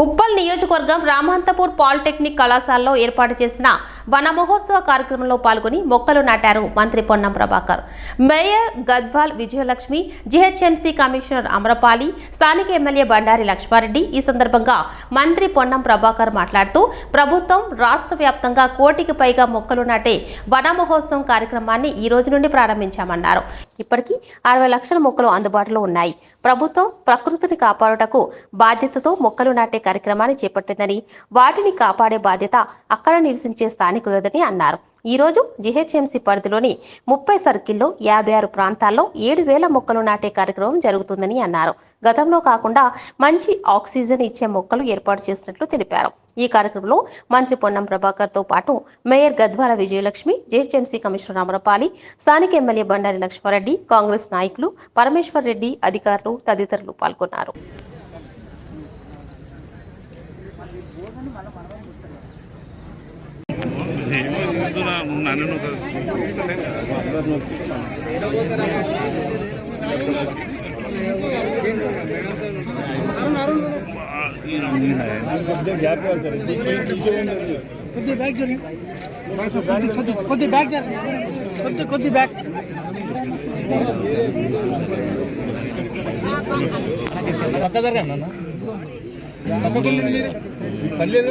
ఉప్పల్ నియోజకవర్గం రామాంతపూర్ పాలిటెక్నిక్ కళాశాలలో ఏర్పాటు చేసిన వన మహోత్సవ కార్యక్రమంలో పాల్గొని మొక్కలు నాటారు మంత్రి Ponnam Prabhakar. Mayor Gadwal Vijayalakshmi GHMC commissioner Amrapali స్థానిక ఎమ్మెల్యే బండారి లక్ష్మారెడ్డి ఈ సందర్భంగా మంత్రి పొన్నం ప్రభాకర్ మాట్లాడుతూ ప్రభుత్వం రాష్ట్ర వ్యాప్తంగా కోటికి పైగా మొక్కలు నాటే వన మహోత్సవం కార్యక్రమాన్ని ఈ రోజు నుండి ప్రారంభించామన్నారు. ఇప్పటికీ అరవై లక్షల మొక్కలు అందుబాటులో ఉన్నాయి. ప్రభుత్వం ప్రకృతిని కాపాడుటకు బాధ్యతతో మొక్కలు నాటే కార్యక్రమాన్ని చేపట్టిందని వాటిని కాపాడే బాధ్యత అక్కడ నివసించే స్థానిక స్థానికులదని అన్నారు. ఈ రోజు పరిధిలోని ముప్పై సర్కిల్లో యాభై ఆరు ప్రాంతాల్లో ఏడు వేల మొక్కలు నాటే కార్యక్రమం జరుగుతుందని అన్నారు. గతంలో కాకుండా మంచి ఆక్సిజన్ ఇచ్చే మొక్కలు ఏర్పాటు చేసినట్లు తెలిపారు. ఈ కార్యక్రమంలో మంత్రి పొన్నం ప్రభాకర్తో పాటు mayor Gadwal Vijayalakshmi GHMC commissioner Amrapali స్థానిక ఎమ్మెల్యే బండారి లక్ష్మారెడ్డి కాంగ్రెస్ నాయకులు పరమేశ్వర్ రెడ్డి అధికారులు తదితరులు పాల్గొన్నారు. నన్ను కొద్ది బ్యాగ్ జరిగింది కొద్ది కొద్ది బ్యాగ్ జరిగింది కొద్ది కొద్ది బ్యాగ్ పక్క జరగా నాన్న పక్కకు మీరు పర్లేదు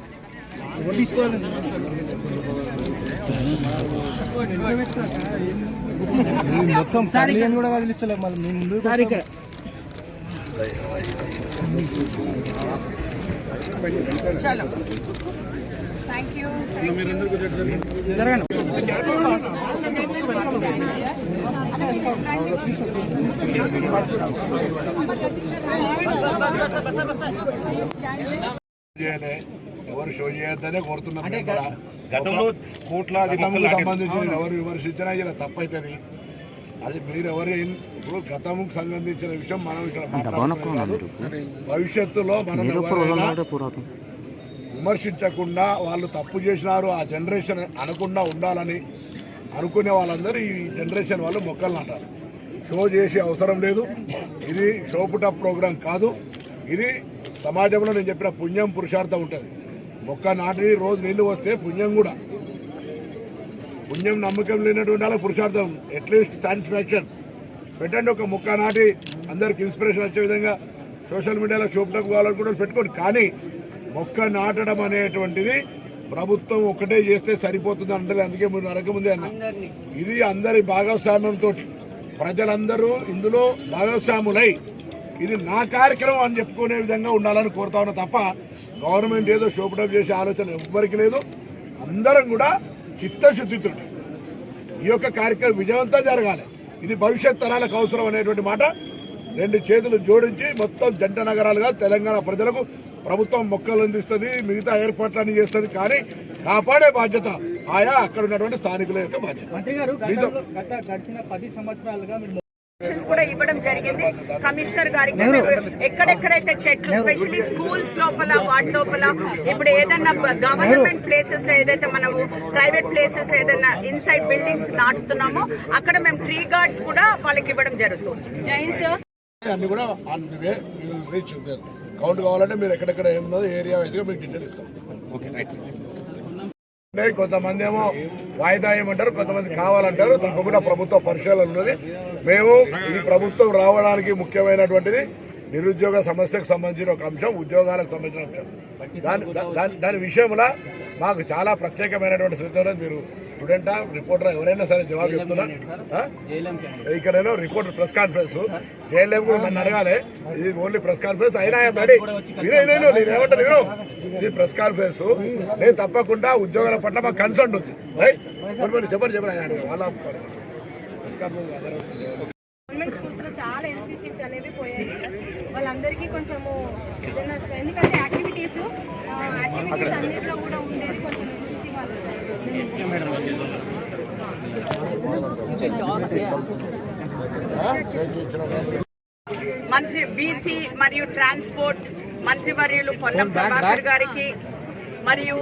తీసుకోవాలి మొత్తం సారీ కూడా వదిలిస్తలే మళ్ళీ మీ ముందు సారీ జరగండి. చేయలే ఎవరు షో చేయొద్దనే కోరుతున్నాం. గతంలో కోట్లాది మొక్కలు సంబంధించి ఎవరు విమర్శించినా ఇలా తప్పైతుంది. అది మీరు ఎవరు ఇప్పుడు గతముకు సంబంధించిన విషయం మనం ఇక్కడ. భవిష్యత్తులో మనం విమర్శించకుండా వాళ్ళు తప్పు చేసినారు ఆ జనరేషన్ అనకుండా ఉండాలని అనుకునే వాళ్ళందరూ ఈ జనరేషన్ వాళ్ళు మొక్కలు నాటారు షో చేసే అవసరం లేదు. ఇది షోపుట ప్రోగ్రాం కాదు. ఇది సమాజంలో నేను చెప్పిన పుణ్యం పురుషార్థం ఉంటుంది. మొక్క నాటి రోజు నీళ్ళు వస్తే పుణ్యం కూడా. పుణ్యం నమ్మకం లేనటువంటి వాళ్ళకి పురుషార్థం. అట్లీస్ట్ సాటిస్ఫాక్షన్ పెట్టండి ఒక మొక్క నాటి అందరికి ఇన్స్పిరేషన్ వచ్చే విధంగా. సోషల్ మీడియాలో షోపుటప్ కావాలనుకుంటే పెట్టుకోండి. కానీ మొక్క నాటడం అనేటువంటిది ప్రభుత్వం ఒకటే చేస్తే సరిపోతుంది అంటే అందుకే మీరు అడగముందే అన్న. ఇది అందరి భాగస్వామ్యంతో ప్రజలందరూ ఇందులో భాగస్వాములై. ఇది నా కార్యక్రమం అని చెప్పుకునే విధంగా ఉండాలని కోరుతా ఉన్నా తప్ప గవర్నమెంట్ ఏదో షోపుటప్ చేసే ఆలోచన ఎవ్వరికి లేదు. అందరం కూడా చిత్తశుద్ధితో ఈ యొక్క కార్యక్రమం విజయవంతం జరగాలి. ఇది భవిష్యత్ తరాలకు అవసరం అనేటువంటి మాట. రెండు చేతులు జోడించి మొత్తం జంట నగరాలుగా తెలంగాణ ప్రజలకు ప్రభుత్వం మొక్కలు అందిస్తుంది మిగతా ఏర్పాట్లన్నీ చేస్తుంది. కానీ కాపాడే బాధ్యత ఆయా అక్కడ ఉన్నటువంటి స్థానికుల యొక్క బాధ్యత. కూడా ఇవ్వడం జరిగింది. కమిషనర్ గారికి ఎక్కడెక్కడైతే చెట్లు స్పెషల్లీ స్కూల్స్ లోపల వాటి లోపల ఇప్పుడు ఏదైనా గవర్నమెంట్ ప్లేసెస్లో ఏదైతే మనము ప్రైవేట్ ప్లేసెస్లో ఏదైనా ఇన్సైడ్ బిల్డింగ్స్ నాటుతున్నామో అక్కడ మేము ట్రీ గార్డ్స్ కూడా వాళ్ళకి ఇవ్వడం జరుగుతుంది. జైన్ సార్ అన్ని కూడా on the way reach count కావాలంటే మీరు ఎక్కడెక్కడ ఏమున్నదో ఏరియా వైజ్గా మీకు డీటెయిల్ ఇస్తాం. ఓకే రైట్ కొంతమంది ఏమో వాయిదా ఏమంటారు కొంతమంది కావాలంటారు తప్పకుండా ప్రభుత్వ పరిశీలన ఉన్నది. మేము ఈ ప్రభుత్వం రావడానికి ముఖ్యమైనటువంటిది నిరుద్యోగ సమస్యకు సంబంధించిన ఒక అంశం ఉద్యోగాలకు సంబంధించిన అంశం. దాని దాని దాని విషయంలో మాకు చాలా ప్రత్యేకమైనటువంటి శ్రద్ధ మీరు స్టూడెంటా రిపోర్టర్? ఎవరైనా సరే జవాబు చెప్తున్నా. ఆ? ఇక్కడేనో రిపోర్టర్ ప్రెస్ కాన్ఫరెన్స్. జేఎల్ఎం కూడా నన్ను అడగాలి. ఇది ఓన్లీ ప్రెస్ కాన్ఫరెన్స్. అయినా రెడీ నేను నేను నేను? ఇది ప్రెస్ కాన్ఫరెన్స్. నేను తప్పకుండా ఉద్యోగాల పట్ల మాకు కన్సర్న్ ఉంది. రైట్ చెప్పండి చెప్పండి చెప్పండి. ఆయన వాళ్ళ ప్రెస్ కాన్ఫరెన్స్ గవర్నమెంట్ స్కూల్స్లో చాలా ఎన్సీసీస్ అనేవి పోయాయి. వాళ్ళందరికీ కొంచెము ఏదైనా ఎందుకంటే యాక్టివిటీస్ యాక్టివిటీస్ అన్నింటిలో కూడా ఉండేది కొంచెం ఎన్సీసీ వాళ్ళు మంత్రి బీసీ మరియు ట్రాన్స్పోర్ట్ మంత్రివర్యులు పొన్నం ప్రభాకర్ గారికి మరియు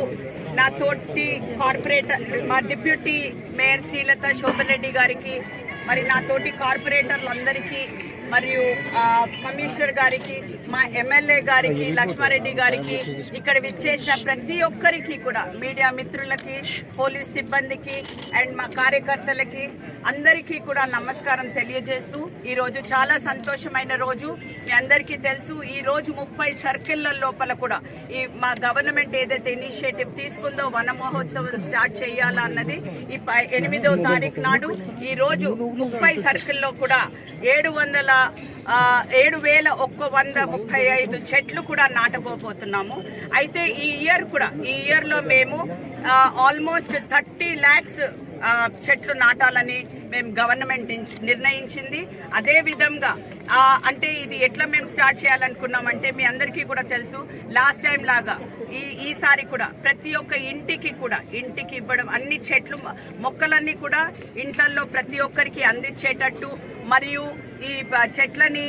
నా తోటి కార్పొరేటర్ మా డిప్యూటీ మేయర్ శ్రీలత శోభన్ రెడ్డి గారికి మరి నా తోటి కార్పొరేటర్లందరికీ మరియు కమిషనర్ గారికి మా ఎమ్మెల్యే గారికి లక్ష్మారెడ్డి గారికి ఇక్కడ విచ్చేసిన ప్రతి ఒక్కరికి కూడా మీడియా మిత్రులకి పోలీస్ సిబ్బందికి అండ్ మా కార్యకర్తలకి అందరికీ కూడా నమస్కారం తెలియజేస్తూ ఈ రోజు చాలా సంతోషమైన రోజు. మీ అందరికీ తెలుసు ఈ రోజు ముప్పై సర్కిల్ల లోపల కూడా ఈ మా గవర్నమెంట్ ఏదైతే ఇనిషియేటివ్ తీసుకుందో వన మహోత్సవం స్టార్ట్ చేయాలా అన్నది ఈ ప- ఎనిమిదో తారీఖు నాడు ఈ రోజు ముప్పై సర్కిల్లో కూడా ఏడు వందల ఏడు వేల ఒక్క వంద ముప్పై ఐదు చెట్లు కూడా నాటబోపోతున్నాము అయితే ఈ ఇయర్ కూడా ఈ ఇయర్లో మేము ఆల్మోస్ట్ థర్టీ ల్యాక్స్ చెట్లు నాటాలని మేము గవర్నమెంట్ నిర్ణయించింది. అదే విధంగా అంటే ఇది ఎట్లా మేము స్టార్ట్ చేయాలనుకున్నామంటే మీ అందరికీ కూడా తెలుసు లాస్ట్ టైం లాగా ఈ ఈసారి కూడా ప్రతి ఒక్క ఇంటికి కూడా ఇంటికి ఇవ్వడం అన్ని చెట్లు మొక్కలన్నీ కూడా ఇంట్లల్లో ప్రతి ఒక్కరికి అందించేటట్టు మరియు ఈ చెట్లని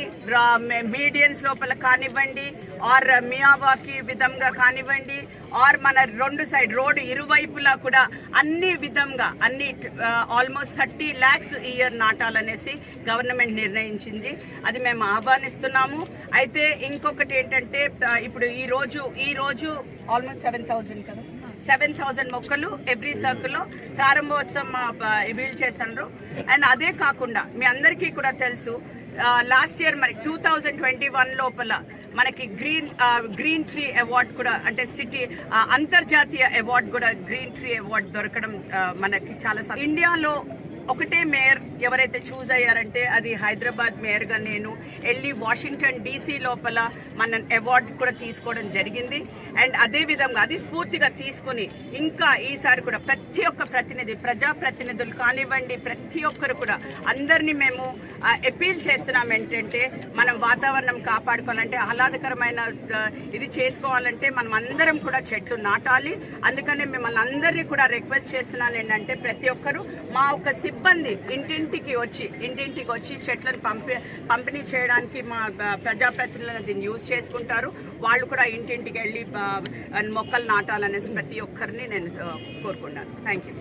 మీడియన్స్ లోపల కానివ్వండి ఆర్ మియావాకి విధంగా కానివ్వండి ఆర్ మన రెండు సైడ్ రోడ్డు ఇరువైపులా కూడా అన్ని విధంగా అన్ని ఆల్మోస్ట్ థర్టీ ల్యాక్స్ ఇయర్ నాటాలనేసి గవర్నమెంట్ నిర్ణయించింది. అది మేము ఆహ్వానిస్తున్నాము. అయితే ఇంకొకటి ఏంటంటే ఇప్పుడు ఈ రోజు ఈ రోజు ఆల్మోస్ట్ సెవెన్ థౌజండ్ కదా. సెవెన్ థౌజండ్ మొక్కలు ఎవ్రీ సర్కిల్లో ప్రారంభోత్సవం వీల్ చేస్తున్నారు అండ్ అదే కాకుండా మీ అందరికీ కూడా తెలుసు లాస్ట్ ఇయర్ మరి టూ థౌజండ్ ట్వంటీ వన్ లోపల మనకి గ్రీన్ గ్రీన్ ట్రీ అవార్డ్ కూడా అంటే సిటీ అంతర్జాతీయ అవార్డ్ కూడా గ్రీన్ ట్రీ అవార్డ్ దొరకడం మనకి చాలా ఇండియాలో ఒకటే మేయర్ ఎవరైతే చూస్ అయ్యారంటే అది హైదరాబాద్ మేయర్గా నేను వెళ్ళి వాషింగ్టన్ డీసీ లోపల మన అవార్డ్ కూడా తీసుకోవడం జరిగింది. అండ్ అదే విధంగా అది స్ఫూర్తిగా తీసుకుని ఇంకా ఈసారి కూడా ప్రతి ఒక్క ప్రతినిధి ప్రజా ప్రతినిధులు కానివ్వండి ప్రతి ఒక్కరు కూడా అందరినీ మేము అపీల్ చేస్తున్నాం ఏంటంటే మనం వాతావరణం కాపాడుకోవాలంటే ఆహ్లాదకరమైన ఇది చేసుకోవాలంటే మనం అందరం కూడా చెట్లు నాటాలి. అందుకనే మిమ్మల్ని అందరినీ కూడా రిక్వెస్ట్ చేస్తున్నాను ఏంటంటే ప్రతి ఒక్కరు మా ఒక సిబ్బంది ఇంటింటికి వచ్చి ఇంటింటికి వచ్చి చెట్లను పంపి పంపిణీ చేయడానికి మా ఆ, ప్రజాప్రతినిధులను దీన్ని యూజ్ చేసుకుంటారు. వాళ్ళు కూడా ఇంటింటికి వెళ్ళి మొక్కలు నాటాలనేసి ప్రతి ఒక్కరిని నేను కోరుకున్నాను థ్యాంక్ యూ